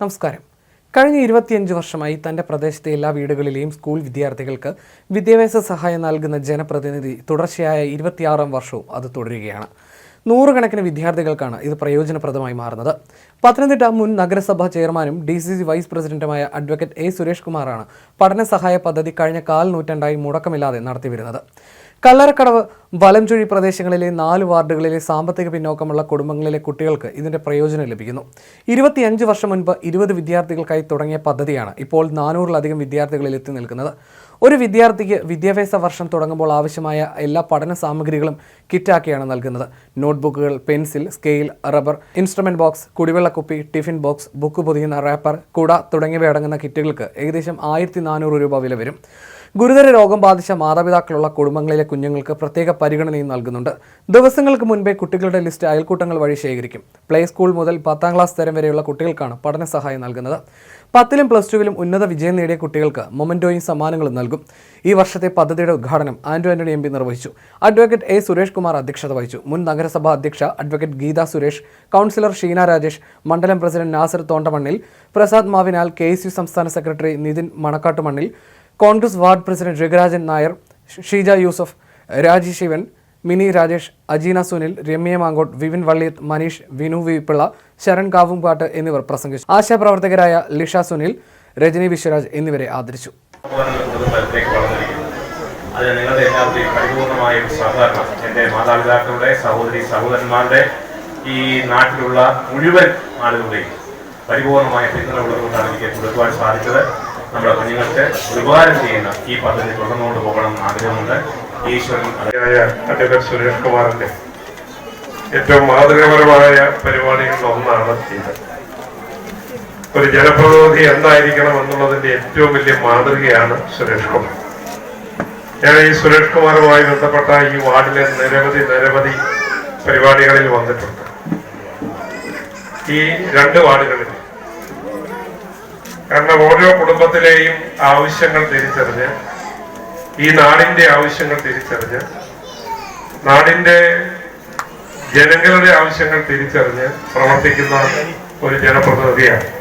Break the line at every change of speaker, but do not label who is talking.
നമസ്കാരം. കഴിഞ്ഞ ഇരുപത്തിയഞ്ച് വർഷമായി തന്റെ പ്രദേശത്തെ എല്ലാ വീടുകളിലെയും സ്കൂൾ വിദ്യാർത്ഥികൾക്ക് വിദ്യാഭ്യാസ സഹായം നൽകുന്ന ജനപ്രതിനിധി തുടർച്ചയായ ഇരുപത്തിയാറാം വർഷവും അത് തുടരുകയാണ്. നൂറുകണക്കിന് വിദ്യാർത്ഥികൾക്കാണ് ഇത് പ്രയോജനപ്രദമായി മാറുന്നത്. പത്തനംതിട്ട മുൻ നഗരസഭാ ചെയർമാനും ഡി സി സി വൈസ് പ്രസിഡന്റുമായ അഡ്വക്കേറ്റ് എ സുരേഷ് കുമാറാണ് പഠന സഹായ പദ്ധതി കഴിഞ്ഞ കാൽ നൂറ്റാണ്ടായി മുടക്കമില്ലാതെ നടത്തിവരുന്നത്. കല്ലറക്കടവ് വലംചുഴി പ്രദേശങ്ങളിലെ നാല് വാർഡുകളിലെ സാമ്പത്തിക പിന്നോക്കമുള്ള കുടുംബങ്ങളിലെ കുട്ടികൾക്ക് ഇതിന്റെ പ്രയോജനം ലഭിക്കുന്നു. ഇരുപത്തിയഞ്ച് വർഷം മുൻപ് ഇരുപത് വിദ്യാർത്ഥികൾക്കായി തുടങ്ങിയ പദ്ധതിയാണ് ഇപ്പോൾ നാനൂറിലധികം വിദ്യാർത്ഥികളിൽ എത്തി നിൽക്കുന്നത്. ഒരു വിദ്യാർത്ഥിക്ക് വിദ്യാഭ്യാസ വർഷം തുടങ്ങുമ്പോൾ ആവശ്യമായ എല്ലാ പഠന സാമഗ്രികളും കിറ്റാക്കിയാണ് നൽകുന്നത്. നോട്ട്ബുക്കുകൾ pencil scale rubber instrument box കുടിവെള്ളക്കുപ്പി tiffin box book പൊതിയുന്ന റാപ്പർ കുട തുടങ്ങിയവ അടങ്ങുന്ന കിറ്റുകൾക്ക് ഏകദേശം ആയിരത്തി രൂപ വില വരും. ഗുരുതര രോഗം ബാധിച്ച മാതാപിതാക്കളുള്ള കുടുംബങ്ങളിലെ കുഞ്ഞുങ്ങൾക്ക് പ്രത്യേക പരിഗണനയും നൽകുന്നുണ്ട്. ദിവസങ്ങൾക്ക് മുൻപേ കുട്ടികളുടെ ലിസ്റ്റ് അയൽക്കൂട്ടങ്ങൾ വഴി ശേഖരിക്കും. പ്ലേ സ്കൂൾ മുതൽ പത്താം ക്ലാസ് തരം വരെയുള്ള കുട്ടികൾക്കാണ് പഠന സഹായം നൽകുന്നത്. പത്തിലും പ്ലസ് ടുവിലും ഉന്നത വിജയം നേടിയ കുട്ടികൾക്ക് മൊമെന്റോയും സമ്മാനങ്ങളും നൽകും. ഈ വർഷത്തെ പദ്ധതിയുടെ ഉദ്ഘാടനം ആൻഡ്രോ ആന്റണി എം പി നിർവഹിച്ചു. അഡ്വക്കേറ്റ് എ സുരേഷ് കുമാർ അധ്യക്ഷത വഹിച്ചു. മുൻ നഗരസഭാ അധ്യക്ഷ അഡ്വക്കേറ്റ് ഗീത സുരേഷ് കൗൺസിലർ ഷീന രാജേഷ് മണ്ഡലം പ്രസിഡന്റ് നാസർ തോണ്ടമണ്ണിൽ പ്രസാദ് മാവിനാൽ കെ സംസ്ഥാന secretary Nithin Manakkattumannil Congress ward president Raghurajan Nair Sheeja Yusuf Raji Sivan Mini Rajesh Ajeena Sunil Ramya Mankottu Vipin Valliyath Maneesh Vinu V Pillai Saran Kavumpattu എന്നിവർ പ്രസംഗിച്ചു. ആശാപ്രവർത്തകരായ ലിഷ സുനിൽ രജനി വിശ്വരാജ് എന്നിവരെ ആദരിച്ചു.
അതിന് എന്റെ സഹോദരി സഹോദരന്മാരുടെ ഈ നാട്ടിലുള്ള മുഴുവൻ ആളുകളുടെയും പരിപൂർണമായ പിന്തുണ ഉള്ളതുകൊണ്ടാണ് എനിക്ക് കൊടുക്കുവാൻ സാധിച്ചത്. നമ്മുടെ കുഞ്ഞുങ്ങൾക്ക് ഉപകാരം ചെയ്യുന്ന ഈ പദ്ധതി തുടർന്നുകൊണ്ട് പോകണം എന്ന് ആഗ്രഹമുണ്ട്. ഈശ്വരൻ
അഡ്വക്കേറ്റ് സുരേഷ് കുമാറിന്റെ ഏറ്റവും മാതൃകപരമായ പരിപാടികളിൽ ഒന്നാണ് ഇത്. ഒരു ജനപ്രതിനിധി എന്തായിരിക്കണം എന്നുള്ളതിന്റെ ഏറ്റവും വലിയ മാതൃകയാണ് സുരേഷ് കുമാർ. ഞാൻ ഈ സുരേഷ് കുമാറുമായി ബന്ധപ്പെട്ട ഈ വാർഡിലെ നിരവധി നിരവധി പരിപാടികളിൽ വന്നിട്ടുണ്ട്. ഈ രണ്ട് വാർഡുകളിൽ കാരണം ഓരോ കുടുംബത്തിലെയും ആവശ്യങ്ങൾ തിരിച്ചറിഞ്ഞ് ഈ നാടിന്റെ ആവശ്യങ്ങൾ തിരിച്ചറിഞ്ഞ് നാടിന്റെ ജനങ്ങളുടെ ആവശ്യങ്ങൾ തിരിച്ചറിഞ്ഞ് പ്രവർത്തിക്കുന്ന ഒരു ജനപ്രതിനിധിയാണ്